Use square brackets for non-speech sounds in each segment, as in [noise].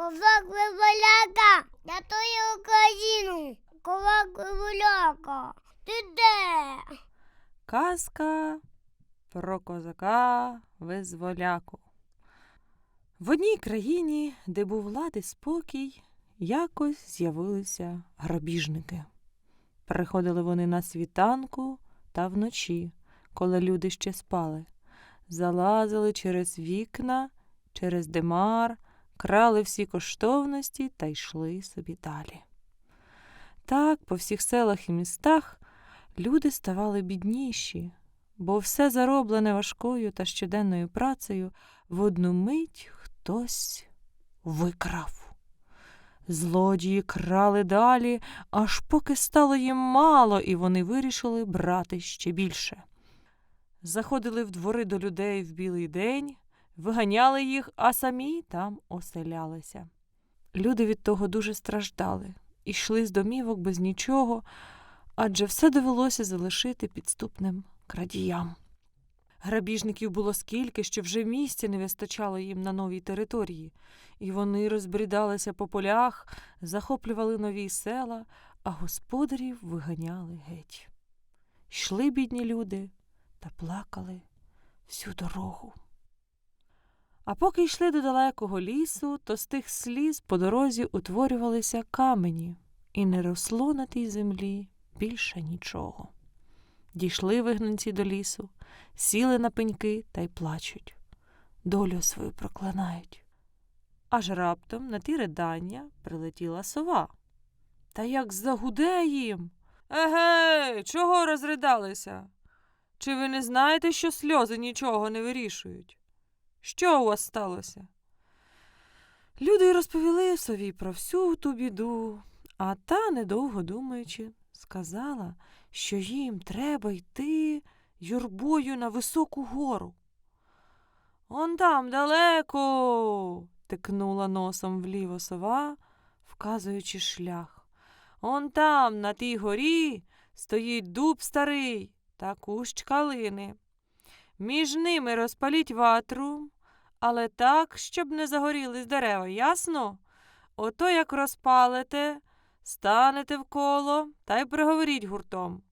Ковак виваляка, я твою Україну. Ковак виваляка, ти де? Казка про козака визволяку. В одній країні, де був лад і спокій, якось з'явилися грабіжники. Приходили вони на світанку та вночі, коли люди ще спали. Залазили через вікна, через димар, крали всі коштовності та йшли собі далі. Так, по всіх селах і містах люди ставали бідніші, бо все зароблене важкою та щоденною працею в одну мить хтось викрав. Злодії крали далі, аж поки стало їм мало, і вони вирішили брати ще більше. Заходили в двори до людей в білий день, виганяли їх, а самі там оселялися. Люди від того дуже страждали, йшли з домівок без нічого, адже все довелося залишити підступним крадіям. Грабіжників було скільки, що вже місця не вистачало їм на новій території, і вони розбрідалися по полях, захоплювали нові села, а господарів виганяли геть. Йшли бідні люди та плакали всю дорогу. А поки йшли до далекого лісу, то з тих сліз по дорозі утворювалися камені, і не росло на тій землі більше нічого. Дійшли вигнанці до лісу, сіли на пеньки та й плачуть, долю свою проклинають. Аж раптом на ті ридання прилетіла сова. Та як загуде їм. Еге, чого розридалися? Чи ви не знаєте, що сльози нічого не вирішують? Що у вас сталося? Люди розповіли сові про всю ту біду, а та, недовго думаючи, сказала, що їм треба йти юрбою на високу гору. Он там далеко. тикнула носом вліво сова, вказуючи шлях. Он там, на тій горі, стоїть дуб старий та кущ калини. Між ними розпаліть ватру, але так, щоб не загорілись дерева, ясно? Ото як розпалите, станете в коло та й приговоріть гуртом.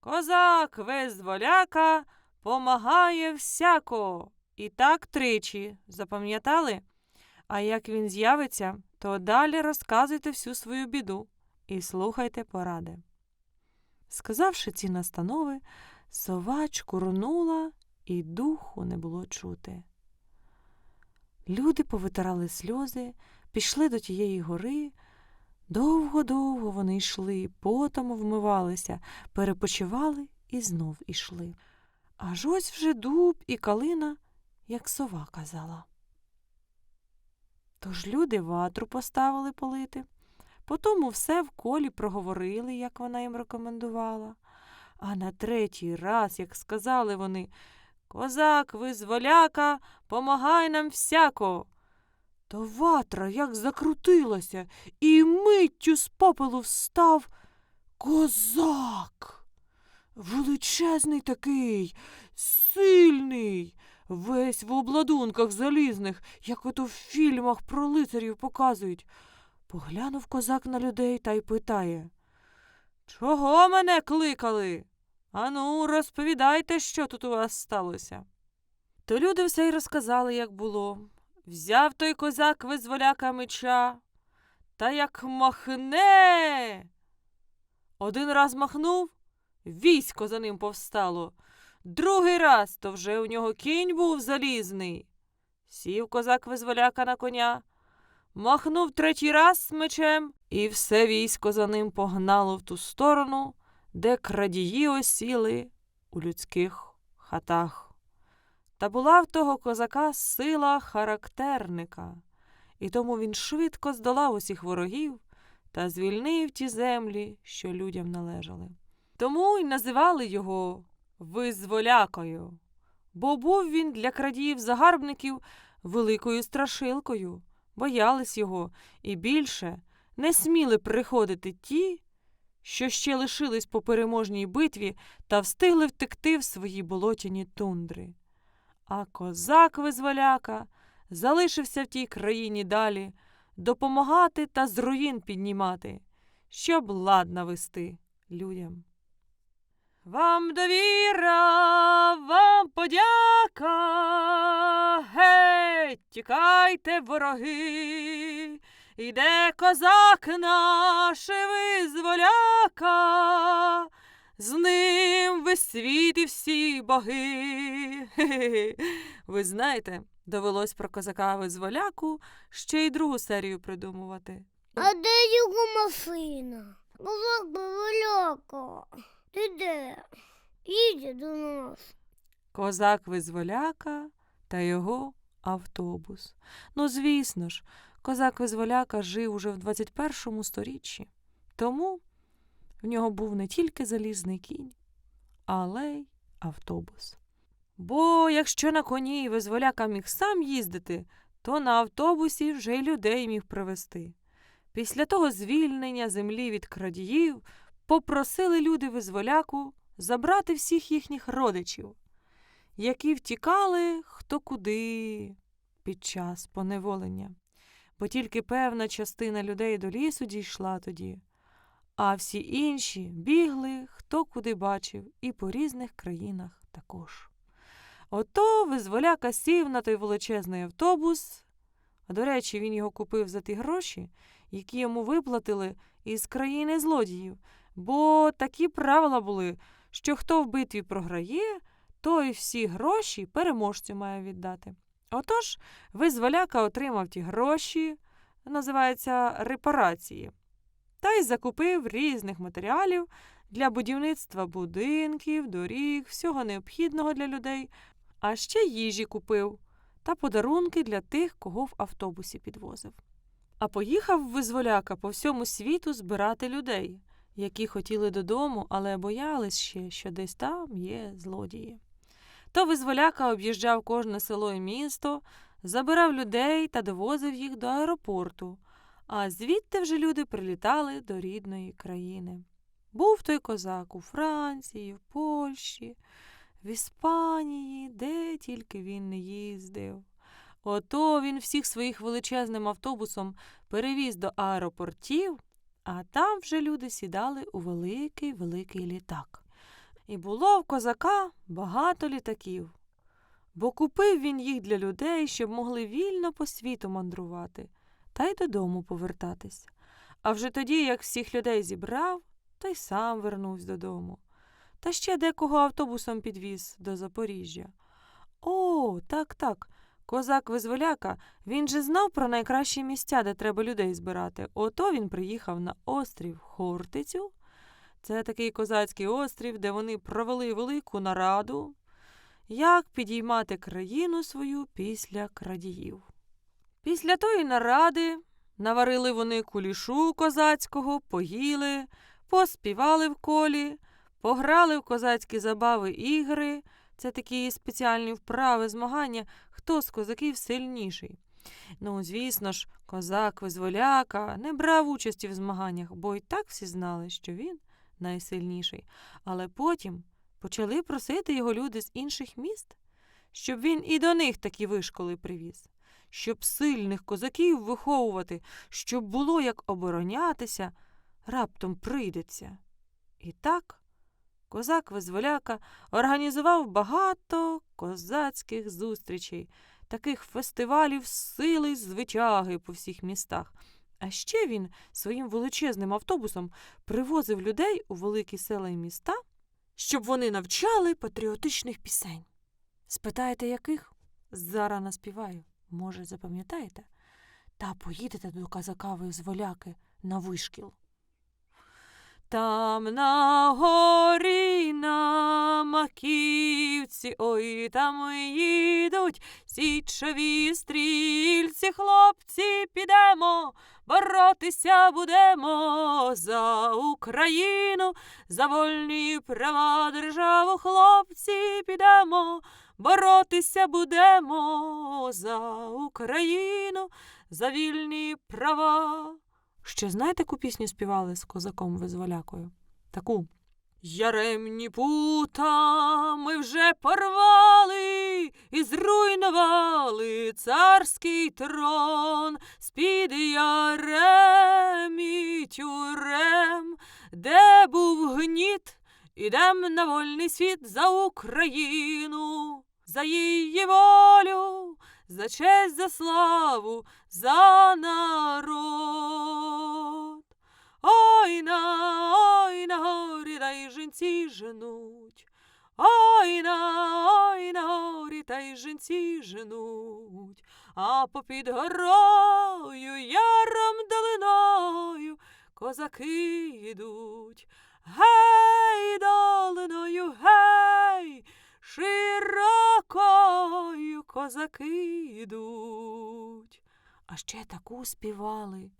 Козак визволяка помагає всяко. І так тричі, запам'ятали? А як він з'явиться, то далі розказуйте всю свою біду і слухайте поради. Сказавши ці настанови, сова чкурнула, і духу не було чути. Люди повитирали сльози, пішли до тієї гори. Довго-довго вони йшли, потом вмивалися, перепочивали і знов ішли. Аж ось вже дуб і калина, як сова казала. Тож люди ватру поставили полити, потому все в колі проговорили, як вона їм рекомендувала. А на третій раз, як сказали вони Козак, визволяка, помагай нам всяко. То ватра як закрутилася, і миттю з попелу встав козак. Величезний такий, сильний, весь в обладунках залізних, як ото в фільмах про лицарів показують. Поглянув козак на людей та й питає Чого мене кликали? Ану, розповідайте, що тут у вас сталося. То люди все й розказали, як було. Взяв той козак визволяка меча, та як махне. Один раз махнув, військо за ним повстало. Другий раз то вже у нього кінь був залізний. Сів козак визволяка на коня, махнув третій раз мечем, і все військо за ним погнало в ту сторону, де крадії осіли у людських хатах. Та була в того козака сила характерника, і тому він швидко здолав усіх ворогів та звільнив ті землі, що людям належали. Тому й називали його визволякою, бо був він для крадіїв загарбників великою страшилкою, боялись його і більше не сміли приходити ті, що ще лишились по переможній битві та встигли втекти в свої болотяні тундри. А козак визволяка залишився в тій країні далі, допомагати та з руїн піднімати, щоб лад навести людям. Вам довіра, вам подяка, геть, тікайте, вороги, іде козак наш визволяка, з ним весь світ і всі боги. [laughs] Ви знаєте, довелось про козака визволяку ще й другу серію придумувати. А де його машина? Козак Бабаляка. Ти де? Їде до нас. Козак визволяка та його автобус. Ну, звісно ж, козак визволяка жив уже в 21 сторіччі, тому в нього був не тільки залізний кінь, але й автобус. Бо якщо на коні визволяка міг сам їздити, то на автобусі вже й людей міг привезти. Після того звільнення землі від крадіїв попросили люди визволяку забрати всіх їхніх родичів, які втікали хто куди під час поневолення. Бо тільки певна частина людей до лісу дійшла тоді, а всі інші бігли хто куди бачив і по різних країнах також. Ото визволяка сів на той величезний автобус. А до речі, він його купив за ті гроші, які йому виплатили із країни злодіїв, бо такі правила були, що хто в битві програє, той всі гроші переможцю має віддати. Отож, визволяка отримав ті гроші, називається репарації, та й закупив різних матеріалів для будівництва будинків, доріг, всього необхідного для людей, а ще їжі купив та подарунки для тих, кого в автобусі підвозив. А поїхав визволяка по всьому світу збирати людей, які хотіли додому, але боялись ще, що десь там є злодії. То визволяка об'їжджав кожне село і місто, забирав людей та довозив їх до аеропорту, а звідти вже люди прилітали до рідної країни. Був той козак у Франції, в Польщі, в Іспанії, де тільки він не їздив. Ото він всіх своїх величезним автобусом перевіз до аеропортів, а там вже люди сідали у великий великий літак. І було в козака багато літаків, бо купив він їх для людей, щоб могли вільно по світу мандрувати та й додому повертатись. А вже тоді, як всіх людей зібрав, то й сам вернувся додому. Та ще декого автобусом підвіз до Запоріжжя. О, так, так. Козак визволяка, він же знав про найкращі місця, де треба людей збирати. Ото він приїхав на острів Хортицю. Це такий козацький острів, де вони провели велику нараду, як підіймати країну свою після крадіїв. Після тої наради наварили вони кулішу козацького, поїли, поспівали в колі, пограли в козацькі забави ігри. Це такі спеціальні вправи, змагання, хто з козаків сильніший. Ну, звісно ж, козак визволяка не брав участі в змаганнях, бо й так всі знали, що він найсильніший. Але потім почали просити його люди з інших міст, щоб він і до них такі вишколи привіз, щоб сильних козаків виховувати, щоб було як оборонятися, раптом прийдеться. І так козак визволяка організував багато козацьких зустрічей, таких фестивалів сили й звитяги по всіх містах. А ще він своїм величезним автобусом привозив людей у великі села й міста, щоб вони навчали патріотичних пісень. Спитаєте, яких? Зараз наспіваю. Може, запам'ятаєте? Та поїдете до казака зволяки на вишкіл. Там на горі на маківці, ой, там їдуть січові стрільці, хлопці, підемо, боротися будемо за Україну, за вольні права державу, хлопці, підемо, боротися будемо за Україну, за вільні права. Ще знаєте, яку пісню співали з козаком визволякою? Таку. Яремні пута ми вже порвали і зруйнували царський трон з-під яремі тюрем, де був гніт, ідем на вольний світ за Україну, за її волю, за честь, за славу, за народ. Ой на, ой на горі, та й жінці женуть. Ой на, ой на горі, та й жінці женуть. А попід горою, яром долиною, козаки йдуть. Гей, долиною, гей, широкою козаки йдуть. А ще таку співали.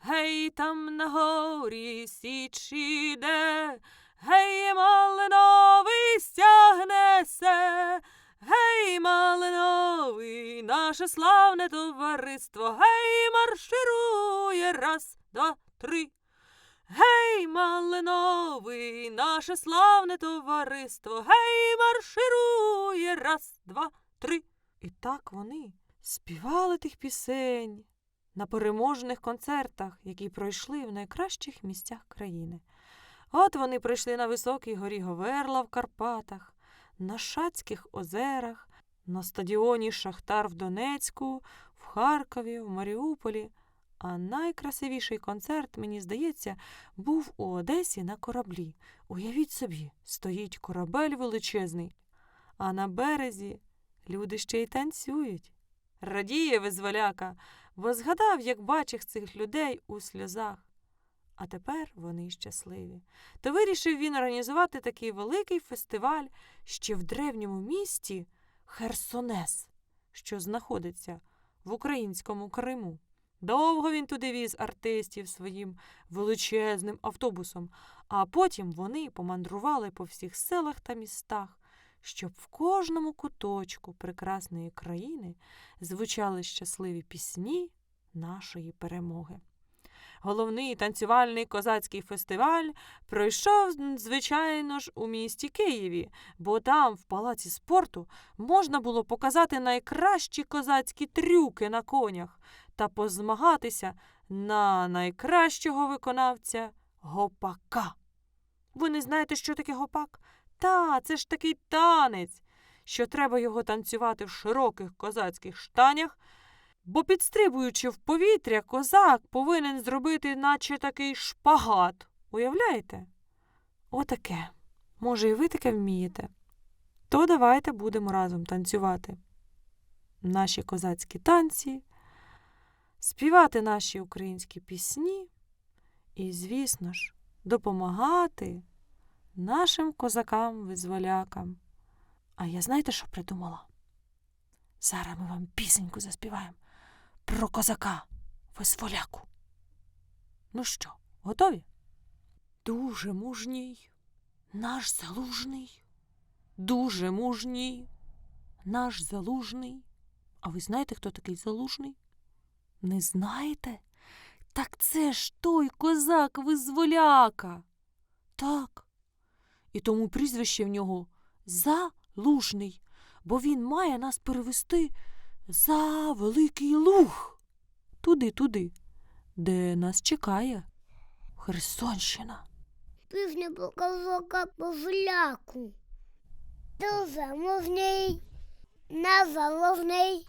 Гей, там на горі січ іде, гей, малиновий стягнесе, гей, малиновий, наше славне товариство, гей, марширує, раз, два, три. Гей, малиновий, наше славне товариство, гей, марширує, раз, два, три. І так вони співали тих пісень на переможних концертах, які пройшли в найкращих місцях країни. От вони прийшли на високій горі Говерла в Карпатах, на Шацьких озерах, на стадіоні Шахтар в Донецьку, в Харкові, в Маріуполі. А найкрасивіший концерт, мені здається, був у Одесі на кораблі. Уявіть собі, стоїть корабель величезний, а на березі люди ще й танцюють. Радіє визволяка, бо згадав, як бачив цих людей у сльозах. А тепер вони щасливі. То вирішив він організувати такий великий фестиваль ще в древньому місті Херсонес, що знаходиться в українському Криму. Довго він туди віз артистів своїм величезним автобусом, а потім вони помандрували по всіх селах та містах, щоб в кожному куточку прекрасної країни звучали щасливі пісні нашої перемоги. Головний танцювальний козацький фестиваль пройшов, звичайно ж, у місті Києві, бо там, в палаці спорту, можна було показати найкращі козацькі трюки на конях та позмагатися на найкращого виконавця гопака. Ви не знаєте, що таке гопак? Та, це ж такий танець, що треба його танцювати в широких козацьких штанях, бо, підстрибуючи в повітря, козак повинен зробити, наче такий шпагат. Уявляєте? Отаке. Може, і ви таке вмієте? То давайте будемо разом танцювати. Наші козацькі танці, співати наші українські пісні і, звісно ж, допомагати нашим козакам-визволякам. А я знаєте, що придумала? Зараз ми вам пісеньку заспіваємо про козака визволяку. Ну що, готові? Дуже мужній, наш залужний, дуже мужній, наш залужний. А ви знаєте, хто такий залужний? Не знаєте? Так це ж той козак визволяка. Так. І тому прізвище в нього Залужний, бо він має нас перевести за великий луг. Туди, туди, де нас чекає Херсонщина. Пісня про козака повляку. Дуже мужний, незалужний.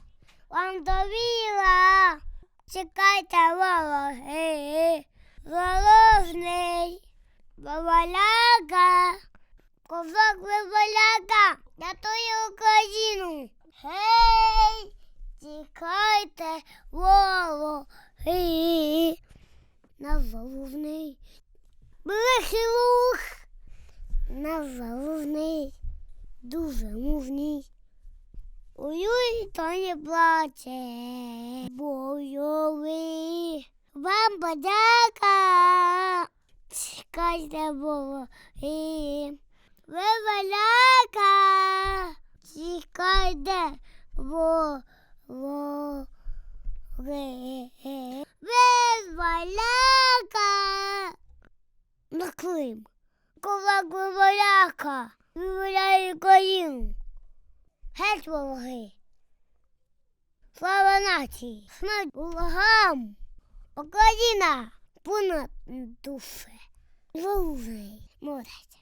Вам довіра. Чекайте вороги. Залужний. Воваляка. Козак виваляка. Рятує Україну. Гей! Тікайте вороги. Незалужний. Великий луг. Незалужний, дуже мужний. Ой, то не плаче. Бойовий. Вам подяка. Чекайте бороги. Виваляка. Чекайте бороги. Виваляка. На Клим. Кова виволяка, виволяє Україну. Геть вороги. Слава нації, смерть ворогам. Україна понад душе. Вовний, молодець.